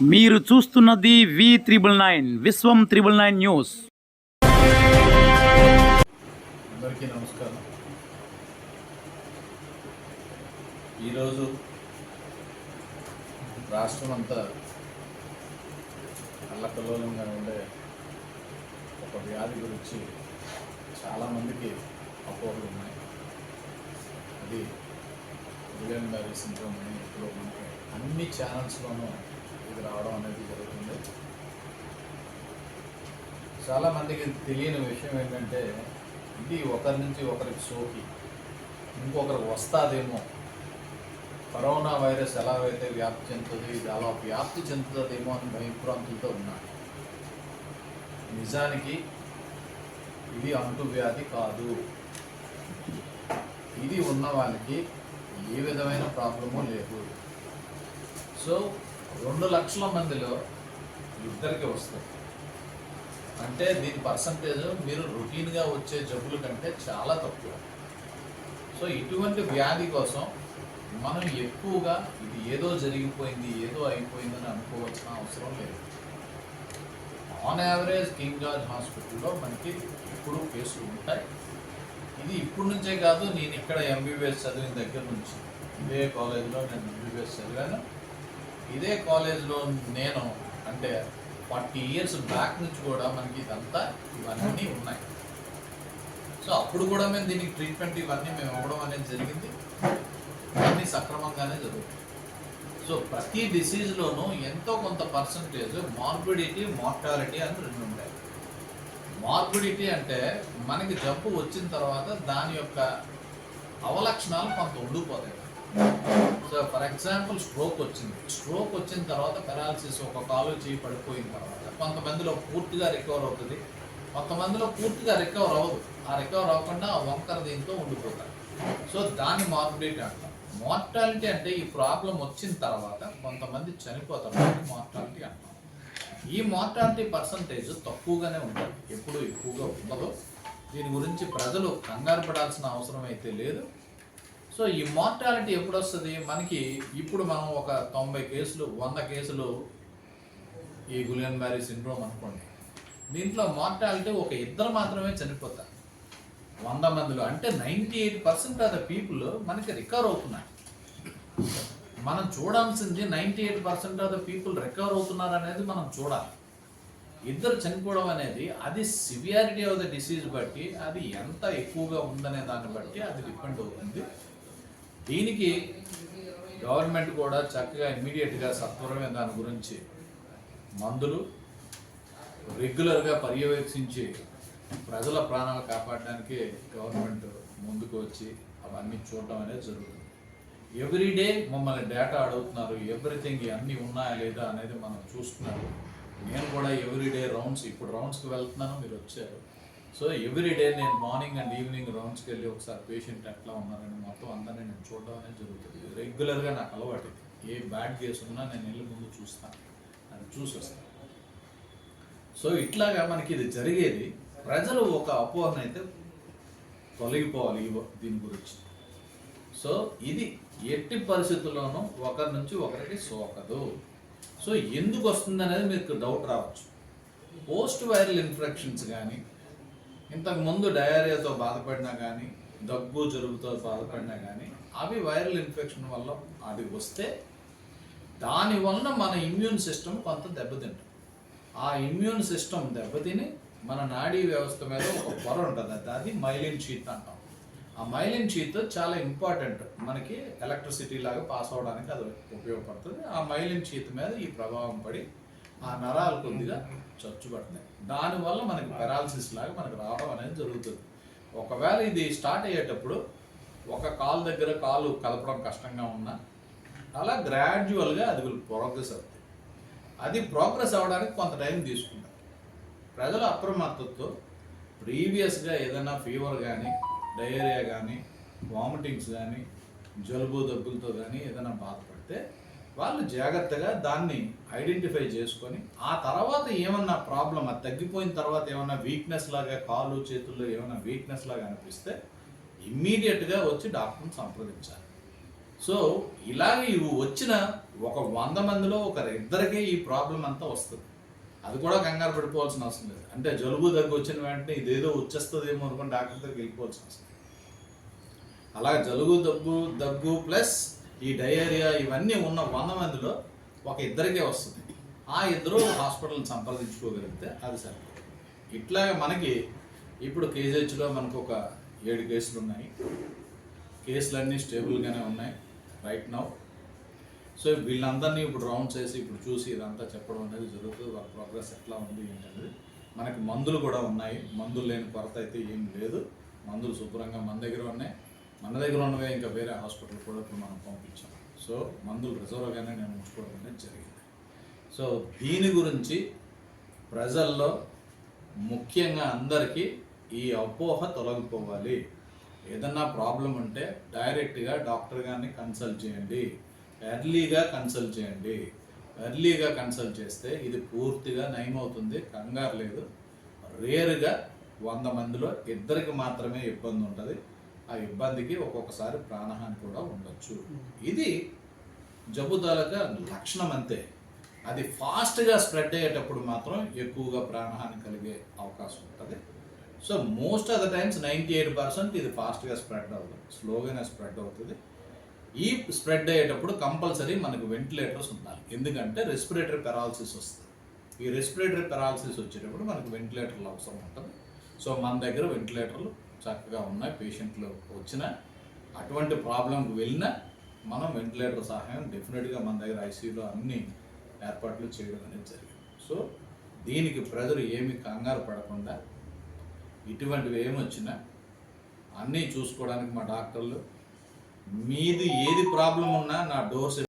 మీరు చూస్తున్నది V triple nine Vishwam triple nine news. అందరికీ నమస్కారం. ఈరోజు రాష్ట్రం అంతా అల్లకల్లోలంగా ఉండే ఒక వ్యాధి గురించి చాలామందికి అపోహలు ఉన్నాయి. అది విలియన్ బ్యారీ సిండ్రోమ్ అని ఇప్పుడు మనకి అన్ని ఛానల్స్లోనూ ఇది రావడం అనేది జరుగుతుంది. చాలా మందికి తెలియని విషయం ఏంటంటే ఇది ఒకరి నుంచి ఒకరికి సోకి ఇంకొకరికి వస్తాదేమో. కరోనా వైరస్ ఎలా అయితే వ్యాప్తి చెందుతుంది ఇది అలా వ్యాప్తి చెందుతుందేమో అని భయభ్రాంతులతో ఉన్నారు. నిజానికి ఇది అంటువ్యాధి కాదు. ఇది ఉన్న వాళ్ళకి ఏ విధమైన ప్రాబ్లము లేదు. సో రెండు లక్షల మందిలో ఇద్దరికి వస్తుంది అంటే దీని పర్సంటేజ్ మీరు రొటీన్గా వచ్చే జబ్బుల కంటే చాలా తక్కువ. సో ఇటువంటి వ్యాధి కోసం మనం ఎక్కువగా ఇది ఏదో జరిగిపోయింది ఏదో అయిపోయిందని అనుకోవాల్సిన అవసరం లేదు. ఆన్ యావరేజ్ కింగ్ జార్జ్ హాస్పిటల్లో మనకి ఇప్పుడు కేసులు ఉంటాయి. ఇది ఇప్పటి నుంచే కాదు నేను ఇక్కడ ఎంబీబీఎస్ చదివిన దగ్గర నుంచి ఇదే కాలేజ్లో నేను ఎంబీబీఎస్ చదివాను. ఇదే కాలేజ్లో నేను అంటే ఫార్టీ ఇయర్స్ బ్యాక్ నుంచి కూడా మనకి ఇదంతా ఇవన్నీ ఉన్నాయి. సో అప్పుడు కూడా మేము దీనికి ట్రీట్మెంట్ ఇవన్నీ మేము ఇవ్వడం అనేది జరిగింది. ఇవన్నీ సక్రమంగానే జరుగుతుంది సో ప్రతి డిసీజ్లోనూ ఎంతో కొంత పర్సంటేజ్ మార్బిడిటీ మార్టాలిటీ అని రెండు ఉంటాయి. మార్బిడిటీ అంటే మనకి జబ్బు వచ్చిన తర్వాత దాని యొక్క అవలక్షణాలు కొంత ఉండిపోతాయి. సో ఫర్ ఎగ్జాంపుల్ స్ట్రోక్ వచ్చింది. స్ట్రోక్ వచ్చిన తర్వాత పెరాలసిస్ ఒక కాలు చేయి పడిపోయిన తర్వాత కొంతమందిలో పూర్తిగా రికవర్ అవుతుంది. కొంతమందిలో పూర్తిగా రికవర్ అవ్వదు. ఆ రికవర్ అవ్వకుండా వంకర దీంతో ఉండిపోతారు. సో దాన్ని మార్బిడిటీ అంటాం మార్టాలిటీ అంటే ఈ ప్రాబ్లం వచ్చిన తర్వాత కొంతమంది చనిపోతారు. మార్టాలిటీ అంటాం ఈ మార్టాలిటీ పర్సంటేజ్ తక్కువగానే ఉంటుంది. ఎప్పుడు ఎక్కువగా ఉండదు. దీని గురించి ప్రజలు కంగారు పడాల్సిన అవసరం అయితే లేదు. సో ఈ మార్టాలిటీ ఎప్పుడు వస్తుంది మనకి ఇప్పుడు మనం ఒక తొంభై కేసులు వంద కేసులు ఈ గులియన్ మ్యారీ సిండ్రోమ్ అనుకోండి. దీంట్లో మార్టాలిటీ ఒక ఇద్దరు మాత్రమే చనిపోతారు. వంద మందిలో అంటే ninety eight percent of the people మనకి రికవర్ అవుతున్నారు. మనం చూడాల్సింది ninety eight percent of the people recover అవుతున్నారు అనేది మనం చూడాలి. ఇద్దరు చనిపోవడం అనేది అది సివియారిటీ ఆఫ్ ద డిసీజ్ బట్టి అది ఎంత ఎక్కువగా ఉందనే దాన్ని బట్టి అది డిపెండ్ అవుతుంది. దీనికి గవర్నమెంట్ కూడా చక్కగా ఇమ్మీడియట్గా సత్వరమే దాని గురించి మందులు రెగ్యులర్గా పర్యవేక్షించి ప్రజల ప్రాణాలు కాపాడడానికి గవర్నమెంట్ ముందుకు వచ్చి అవన్నీ చూడడం అనేది జరుగుతుంది. ఎవ్రీడే మమ్మల్ని డేటా అడుగుతున్నారు ఎవ్రీథింగ్ అన్నీ ఉన్నాయా లేదా అనేది మనం చూస్తున్నారు. నేను కూడా ఎవ్రీడే రౌండ్స్ ఇప్పుడు రౌండ్స్కి వెళ్తున్నాను మీరు వచ్చారు. సో ఎవ్రీ డే నేను మార్నింగ్ అండ్ ఈవినింగ్ రౌండ్స్కి వెళ్ళి ఒకసారి పేషెంట్ ఎట్లా ఉన్నారని మొత్తం అందరినీ నేను చూడడం అనేది జరుగుతుంది. రెగ్యులర్గా నాకు అలవాటు ఏ బ్యాడ్ కేసు ఉన్నా నేను వెళ్ళి ముందు చూస్తాను అది చూసి వస్తాను సో ఇట్లాగా మనకి ఇది జరిగేది. ప్రజలు ఒక అపోహన అయితే తొలగిపోవాలి దీని గురించి. సో ఇది ఎట్టి పరిస్థితుల్లోనూ ఒకరి నుంచి ఒకరికి సోకదు. సో ఎందుకు వస్తుంది అనేది మీకు డౌట్ రావచ్చు. పోస్ట్ వైరల్ ఇన్ఫెక్షన్స్ కానీ ఇంతకు ముందు డయేరియాతో బాధపడినా కానీ దగ్గు జలుబుతో బాధపడినా కానీ అవి వైరల్ ఇన్ఫెక్షన్ వల్ల అది వస్తే దానివల్ల మన ఇమ్యూన్ సిస్టమ్ కొంత దెబ్బతింటుంది. ఆ ఇమ్యూన్ సిస్టమ్ దెబ్బతిని మన నాడీ వ్యవస్థ మీద ఒక పొర ఉంటుంది అది అది మైలిన్ షీత్ అంటాం. ఆ మైలిన్ షీత్ చాలా ఇంపార్టెంట్ మనకి ఎలక్ట్రిసిటీ లాగా పాస్ అవడానికి అది ఉపయోగపడుతుంది. ఆ మైలిన్ షీత్ మీద ఈ ప్రభావం పడి ఆ నరాలు కొద్దిగా చచ్చుబడతాయి దానివల్ల మనకి పెరాలసిస్ లాగా మనకు రావడం అనేది జరుగుతుంది. ఒకవేళ ఇది స్టార్ట్ అయ్యేటప్పుడు ఒక కాలు దగ్గర కాలు కలపడం కష్టంగా ఉన్నా అలా గ్రాడ్యువల్గా అది ప్రోగ్రెస్ అవుతుంది అది ప్రోగ్రెస్ అవ్వడానికి కొంత టైం తీసుకుంటాం. ప్రజల అప్రమత్తతో ప్రీవియస్గా ఏదైనా ఫీవర్ కానీ డయేరియా కానీ వామిటింగ్స్ కానీ జలుబు దగ్గులతో కానీ ఏదైనా బాధపడితే వాళ్ళు జాగ్రత్తగా దాన్ని ఐడెంటిఫై చేసుకొని ఆ తర్వాత ఏమన్నా ప్రాబ్లం అది తగ్గిపోయిన తర్వాత ఏమన్నా వీక్నెస్ లాగా కాళ్ళు చేతుల్లో ఏమైనా వీక్నెస్ లాగా అనిపిస్తే ఇమ్మీడియట్గా వచ్చి డాక్టర్ని సంప్రదించాలి. సో ఇలాగే ఇవి వచ్చిన ఒక వంద మందిలో ఒక ఇద్దరికే ఈ ప్రాబ్లం అంతా వస్తుంది. అది కూడా కంగారు పడిపోవాల్సిన అవసరం లేదు. అంటే జలుబు దగ్గు వచ్చిన వెంటనే ఇదేదో వచ్చేస్తుందేమో అనుకుని డాక్టర్ దగ్గరికి వెళ్ళిపోవాల్సిన అవసరం అలాగే జలుబు దగ్గు దగ్గు ప్లస్ ఈ డయేరియా ఇవన్నీ ఉన్న వంద మందిలో ఒక ఇద్దరికే వస్తుంది. ఆ ఇద్దరు హాస్పిటల్ని సంప్రదించుకోగలిగితే అది సరిపోతుంది ఇట్లాగే మనకి ఇప్పుడు కేజీహెచ్లో మనకు ఒక ఏడు కేసులు ఉన్నాయి. కేసులన్నీ స్టేబుల్గానే ఉన్నాయి రైట్ నౌ సో వీళ్ళందరినీ ఇప్పుడు రౌండ్ చేసి ఇప్పుడు చూసి ఇదంతా చెప్పడం అనేది జరుగుతుంది. వాళ్ళ ప్రోగ్రెస్ ఎట్లా ఉంది ఏంటనేది. మనకి మందులు కూడా ఉన్నాయి. మందులు లేని కొరత అయితే ఏం లేదు. మందులు శుభ్రంగా మన దగ్గర ఉన్నాయి. మన దగ్గర ఉన్నవే ఇంకా వేరే హాస్పిటల్ కూడా ఇప్పుడు మనం పంపించాం. సో మందులు రిజర్వ్గానే నేను ఉంచుకోవడం అనేది జరిగింది. సో దీని గురించి ప్రజల్లో ముఖ్యంగా అందరికీ ఈ అపోహ తొలగిపోవాలి. ఏదన్నా ప్రాబ్లం ఉంటే డైరెక్ట్గా డాక్టర్ గారిని కన్సల్ట్ చేయండి. ఎర్లీగా కన్సల్ట్ చేయండి. ఎర్లీగా కన్సల్ట్ చేస్తే ఇది పూర్తిగా నయమవుతుంది కంగారు లేదు. రేరుగా వంద మందిలో ఇద్దరికి మాత్రమే ఇబ్బంది ఉంటుంది. ఆ ఇబ్బందికి ఒక్కొక్కసారి ప్రాణహాని కూడా ఉండొచ్చు. ఇది జబ్బు తాలూకా లక్షణం అంతే. అది ఫాస్ట్గా స్ప్రెడ్ అయ్యేటప్పుడు మాత్రం ఎక్కువగా ప్రాణహాని కలిగే అవకాశం ఉంటుంది. So most of the times ninety eight percent ఇది ఫాస్ట్గా స్ప్రెడ్ అవుతుంది స్లోగానే స్ప్రెడ్ అవుతుంది. ఈ స్ప్రెడ్ అయ్యేటప్పుడు కంపల్సరీ మనకు వెంటిలేటర్స్ ఉండాలి. ఎందుకంటే రెస్పిరేటరీ పెరాలసిస్ వస్తుంది. ఈ రెస్పిరేటరీ పెరాలసిస్ వచ్చేటప్పుడు మనకు వెంటిలేటర్లు అవసరం ఉంటుంది. సో మన దగ్గర వెంటిలేటర్లు చక్కగా ఉన్నాయి పేషెంట్లు వచ్చిన అటువంటి ప్రాబ్లంకి వెళ్ళినా మనం వెంటిలేటర్ సహాయం డెఫినెట్గా మన దగ్గర ఐసీయూలో అన్ని ఏర్పాట్లు చేయడం అనేది జరిగింది. సో దీనికి ప్రజలు ఏమి కంగారు పడకుండా ఇటువంటివి ఏమొచ్చినా అన్నీ చూసుకోవడానికి మా డాక్టర్లు మీది ఏది ప్రాబ్లం ఉన్నా నా డోర్స్